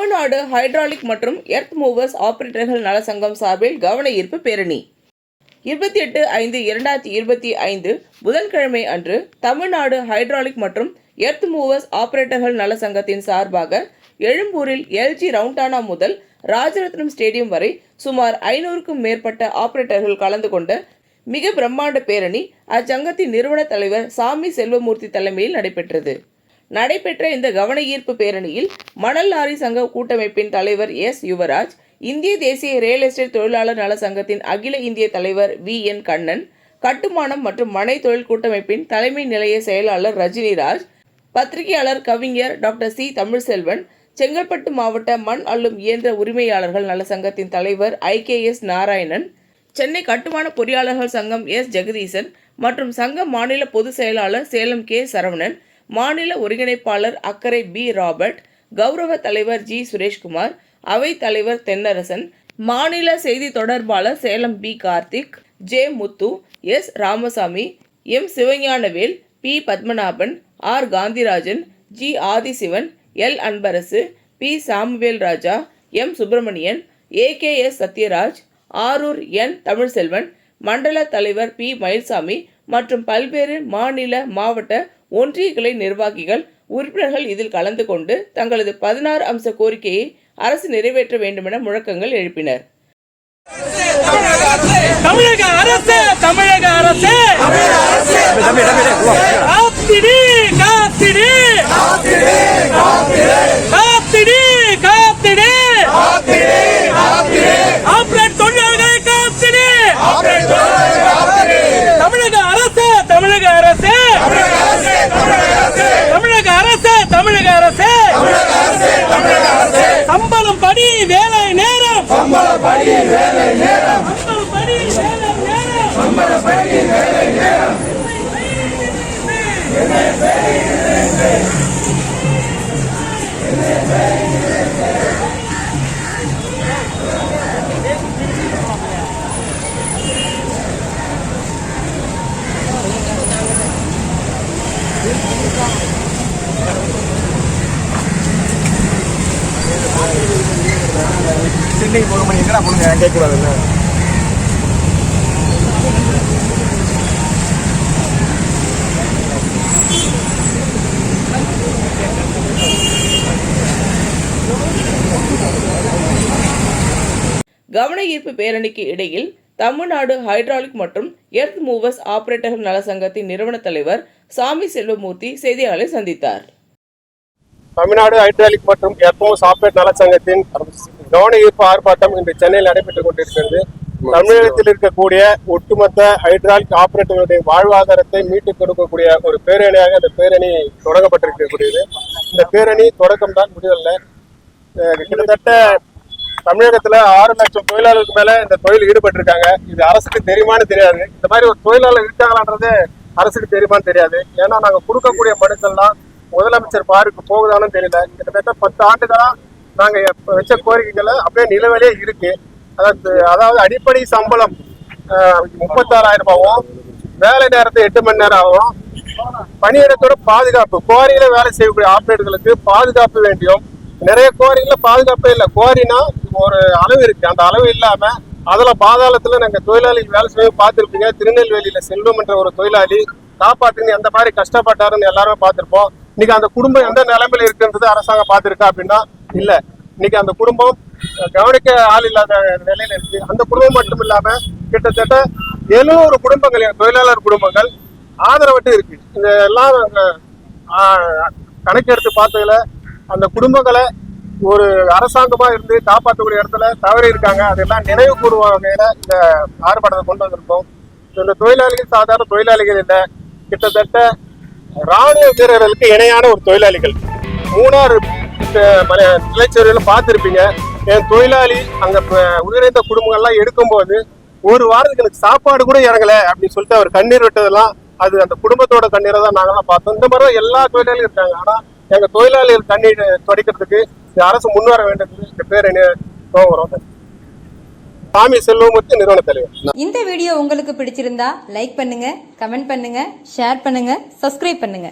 Tamil Nadu hydraulic மற்றும் earth movers ஆபரேட்டர்கள் நல சங்கம் சார்பில் கவன ஈர்ப்பு பேரணி. இருபத்தி எட்டு ஐந்து இரண்டாயிரத்தி இருபத்தி ஐந்து புதன்கிழமை அன்று தமிழ்நாடு ஹைட்ராலிக் மற்றும் எர்த் மூவர்ஸ் ஆபரேட்டர்கள் நல சங்கத்தின் சார்பாக எழும்பூரில் எல்ஜி ரவுண்டானா முதல் ராஜரத்னம் ஸ்டேடியம் வரை சுமார் ஐநூறுக்கும் மேற்பட்ட ஆபரேட்டர்கள் கலந்து கொண்ட மிக பிரம்மாண்ட பேரணி அச்சங்கத்தின் நிறுவன தலைவர் சாமி செல்வமூர்த்தி தலைமையில் நடைபெற்றது. நடைபெற்ற இந்த கவன ஈர்ப்பு பேரணியில் மணல் லாரி சங்க கூட்டமைப்பின் தலைவர் எஸ் யுவராஜ் இந்திய தேசிய ரியல் எஸ்டேட் தொழிலாளர் நல சங்கத்தின் அகில இந்திய தலைவர் வி என் கண்ணன் கட்டுமானம் மற்றும் மனை தொழில் கூட்டமைப்பின் தலைமை நிலைய செயலாளர் ரஜினிராஜ் பத்திரிகையாளர் கவிஞர் டாக்டர் சி தமிழ்செல்வன் செங்கல்பட்டு மாவட்ட மண் அள்ளும் இயந்திர உரிமையாளர்கள் நல சங்கத்தின் தலைவர் I K S Narayanan Chennai கட்டுமான பொறியாளர்கள் சங்கம் எஸ் ஜெகதீசன் மற்றும் சங்க மாநில பொதுச் செயலாளர் சேலம் கே சரவணன் மாநில ஒருங்கிணைப்பாளர் அக்கரை பி. ராபர்ட் கௌரவ தலைவர் ஜி. சுரேஷ்குமார் அவைத் தலைவர் தென்னரசன் மாநில செய்தி தொடர்பாளர் Salem P. Karthik J. Muthu S. Ramasamy M. Sivagnanavel P. Padmanabhan R. Gandhirajan G. Adhisivan L. Anbarasu P. Samuel Raja M. Subramanian A. K. S. Sathyaraj Arur N. Tamilselvan மண்டல தலைவர் B. Mayilsamy மற்றும் பல்வேறு மாநில மாவட்ட ஒன்றிய கிளை நிர்வாகிகள் உறுப்பினர்கள் இதில் கலந்து கொண்டு தங்களது பதினாறு அம்ச கோரிக்கையை அரசு நிறைவேற்ற வேண்டுமென முழக்கங்கள் எழுப்பினர். தமிழக அரசு தமிழக அரசு! காத்திடி! காத்திடி காத்திடி காத்திடி ஆப்ரேட் தொழிலாளர்களை காத்திடி தமிழக அரசு தமிழக அரசு தமிழக அரசு தமிழக அரசு சம்பளம் படி வேலை நேரம். சம்பளம் படி வேலை நேரம். சென்னை போக எங்கடா போனுங்க? கேட்கக்கூடாதுல்ல. கவன ஈர்ப்பு பேரணிக்கு இடையில் தமிழ்நாடு ஹைட்ராலிக் மற்றும் எர்த் மூவர்ஸ் ஆபரேட்டர்கள் நல சங்கத்தின் நிறுவன தலைவர் சாமி செல்வமூர்த்தி செய்தியாளரை சந்தித்தார். தமிழ்நாடு ஹைட்ராலிக் மற்றும் எர்போ சாப்ட்வேர் நலச்சங்கத்தின் கவன ஈர்ப்பு ஆர்ப்பாட்டம் இன்று சென்னையில் நடைபெற்றுக் கொண்டிருக்கிறது. தமிழகத்தில் இருக்கக்கூடிய ஒட்டுமொத்த ஹைட்ராலிக் ஆபரேட்டர்களுடைய வாழ்வாதாரத்தை மீட்டுக் கொடுக்கக்கூடிய ஒரு பேரணியாக இந்த பேரணி தொடங்கப்பட்டிருக்கக்கூடியது. இந்த பேரணி தொடக்கம் தான் முடிவல்ல. கிட்டத்தட்ட தமிழகத்துல ஆறு லட்சம் தொழிலாளர்களுக்கு மேல இந்த தொழில் ஈடுபட்டிருக்காங்க. இது அரசுக்கு தெரியுமான்னு தெரியாது. இந்த மாதிரி ஒரு தொழிலாளர் இருக்காங்களான்றது அரசுக்கு தெரியுமான்னு தெரியாது. ஏன்னா நாங்க கொடுக்கக்கூடிய மனுக்கள்லாம் முதலமைச்சர் பாருக்கு போகுதான்னு தெரியல. கிட்டத்தட்ட பத்து ஆண்டுகளா நாங்க எப்ப வச்ச கோரிக்கைகளை அப்படியே நிலவிலே இருக்கு. அதாவது அதாவது அடிப்படை சம்பளம் முப்பத்தாறாயிரம் ரூபாவும் வேலை நேரத்தை எட்டு மணி நேரம் ஆகும். பணியிடத்தோட பாதுகாப்பு கோரியில வேலை செய்யக்கூடிய ஆப்ரேட்டர்களுக்கு பாதுகாப்பு வேண்டியும் நிறைய குவாரிகள பாதுகாப்பே இல்லை. கோரினா ஒரு அளவு இருக்கு. அந்த அளவு இல்லாம அதுல பாதாளத்துல நாங்க தொழிலாளிகள் வேலை செய்ய பார்த்திருப்பீங்க. திருநெல்வேலியில செல்வம் என்ற ஒரு தொழிலாளி காப்பாத்துன்னு எந்த மாதிரி கஷ்டப்பட்டாருன்னு எல்லாருமே பார்த்திருப்போம். இன்னைக்கு அந்த குடும்பம் எந்த நிலைமையில இருக்குன்றது அரசாங்கம் பார்த்திருக்கா அப்படின்னா இல்ல. இன்னைக்கு அந்த குடும்பம் கவனிக்க ஆள் இல்லாத நிலையில இருக்கு. அந்த குடும்பம் மட்டும் இல்லாம கிட்டத்தட்ட எழுநூறு குடும்பங்கள் தொழிலாளர் குடும்பங்கள் ஆதரவட்டு இருக்கு. இந்த எல்லாம் கணக்கெடுத்து பார்த்ததுல அந்த குடும்பங்களை ஒரு அரசாங்கமா இருந்து காப்பாற்றக்கூடிய இடத்துல தவறி இருக்காங்க. அதெல்லாம் நினைவு கூறுவ வகையில இந்த ஆர்ப்பாட்டத்தை கொண்டு வந்திருக்கோம். இந்த தொழிலாளிகள் சாதாரண தொழிலாளிகள் இல்லை. கிட்டத்தட்ட ராணுவ வீரர்களுக்கு இணையான ஒரு தொழிலாளிகள். மூணாறு நிலைச்சரிவில் பார்த்துருப்பீங்க. என் தொழிலாளி அங்கே உயிரிழந்த குடும்பங்கள்லாம் எடுக்கும்போது ஒரு வாரத்துக்கு எனக்கு சாப்பாடு கூட இறங்கலை அப்படின்னு சொல்லிட்டு அவர் கண்ணீர் விட்டதெல்லாம் அது அந்த குடும்பத்தோட கண்ணீரை தான் நாங்களாம் பார்த்தோம். இந்த மாதிரி எல்லா தொழிலாளியும் இருக்காங்க. ஆனால் எங்கள் தொழிலாளிகள் கண்ணீர் துடைக்கிறதுக்கு இந்த அரசு முன்வர வேண்டும் இந்த பேர் என்ன வரும் சாமி செல்வமூர்த்தி நிறுவன தலைவர். இந்த வீடியோ உங்களுக்கு பிடிச்சிருந்தா லைக் பண்ணுங்க கமெண்ட் பண்ணுங்க ஷேர் பண்ணுங்க சப்ஸ்கிரைப் பண்ணுங்க.